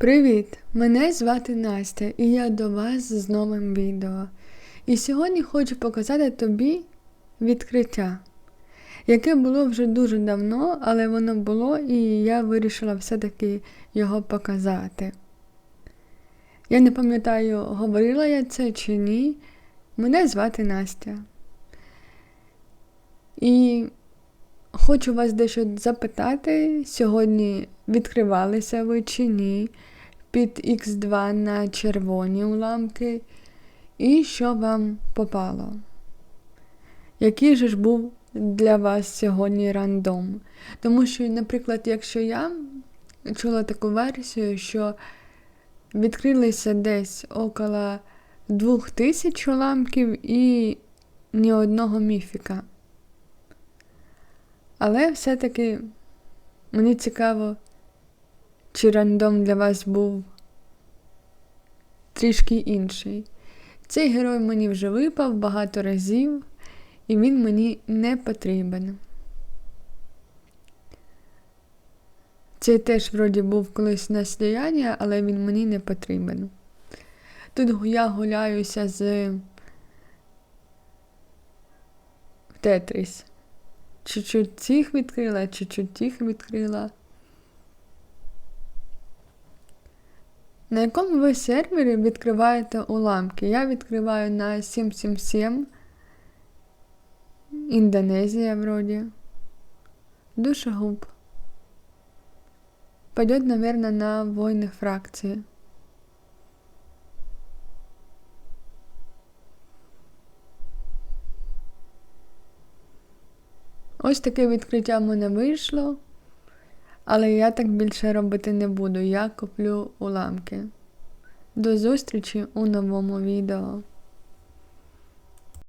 Привіт! Мене звати Настя і я до вас з новим відео. І сьогодні хочу показати тобі відкриття, яке було вже дуже давно, але воно було і я вирішила все-таки його показати. Я не пам'ятаю, говорила я це чи ні. Мене звати Настя. І хочу вас дещо запитати. Сьогодні відкривалися ви чи ні під Х2 на червоні уламки. І що вам попало? Який же ж був для вас сьогодні рандом? Тому що, наприклад, якщо я чула таку версію, що відкрилися десь около двох тисяч уламків і ні одного міфіка. Але все-таки мені цікаво, чи рандом для вас був трішки інший. Цей герой мені вже випав багато разів, і він мені не потрібен. Цей теж вроді був колись на сліяння, але він мені не потрібен. Тут я гуляюся з в Тетріс. Чуть-чуть цих відкрила, чуть-чуть тих відкрила. На якому ви сервері відкриваєте уламки? Я відкриваю на 777. Індонезія вроді. Душегуб. Пойдет, наверное, на войны фракции. Ось таке відкриття в мене вийшло, але я так більше робити не буду. Я куплю уламки. До зустрічі у новому відео.